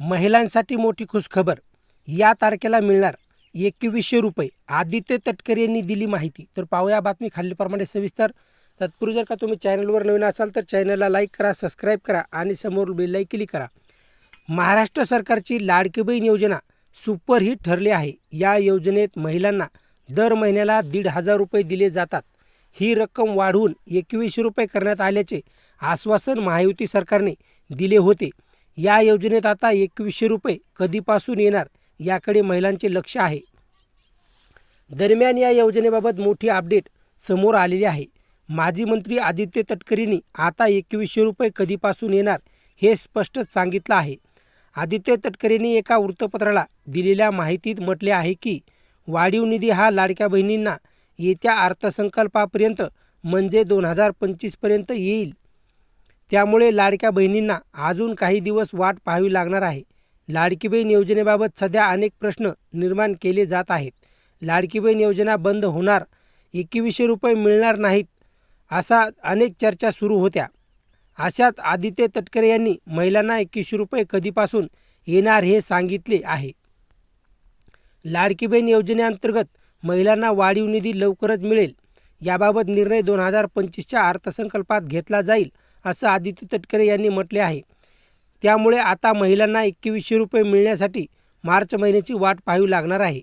महिलांसाठी मोठी खुशखबर. या तारखेला मिळणार एकवीसशे रुपये. आदित्य तटकरे यांनी दिली माहिती. तर पाहूया बातमी खालीलप्रमाणे सविस्तर. तत्पूर्वी जर का तुम्ही चॅनलवर नवीन असाल तर चॅनलला लाईक करा सबस्क्राईब करा आणि समोर बेल क्लिक करा. महाराष्ट्र सरकारची लाडकी बहीण योजना सुपरहिट ठरली आहे. या योजनेत महिलांना दर महिन्याला दीड हजार रुपये दिले जातात. ही रक्कम वाढवून एकवीसशे रुपये करण्यात आल्याचे आश्वासन महायुती सरकारने दिले होते. या योजनेत आता एकवीसशे रुपये कधीपासून येणार याकडे महिलांचे लक्ष आहे. दरम्यान या योजनेबाबत मोठी अपडेट समोर आलेली आहे. माजी मंत्री आदित्य तटकरेंनी आता एकवीसशे रुपये कधीपासून येणार हे स्पष्टच सांगितलं आहे. आदित्य तटकरेंनी एका वृत्तपत्राला दिलेल्या माहितीत म्हटले आहे की वाढीव निधी हा लाडक्या बहिणींना येत्या अर्थसंकल्पापर्यंत म्हणजे दोन हजार पंचवीसपर्यंत येईल. त्यामुळे लाडक्या बहिणींना अजून काही दिवस वाट पाहावी लागणार आहे. लाडकी बहीण योजनेबाबत सध्या अनेक प्रश्न निर्माण केले जात आहेत. लाडकी बहीण योजना बंद होणार एकवीसशे रुपये मिळणार नाहीत असा अनेक चर्चा सुरू होत्या. अशात आदित्य तटकरे यांनी महिलांना एकवीसशे रुपये कधीपासून येणार हे सांगितले आहे. लाडकी बहीण योजनेअंतर्गत महिलांना वाढीव निधी लवकरच मिळेल. याबाबत निर्णय दोन हजार पंचवीसच्या अर्थसंकल्पात घेतला जाईल. असं आदित्य तटकरे यांनी म्हटले आहे. त्यामुळे आता महिलांना एकवीसशे रुपये मिळण्यासाठी मार्च महिन्याची वाट पाहावी लागणार आहे.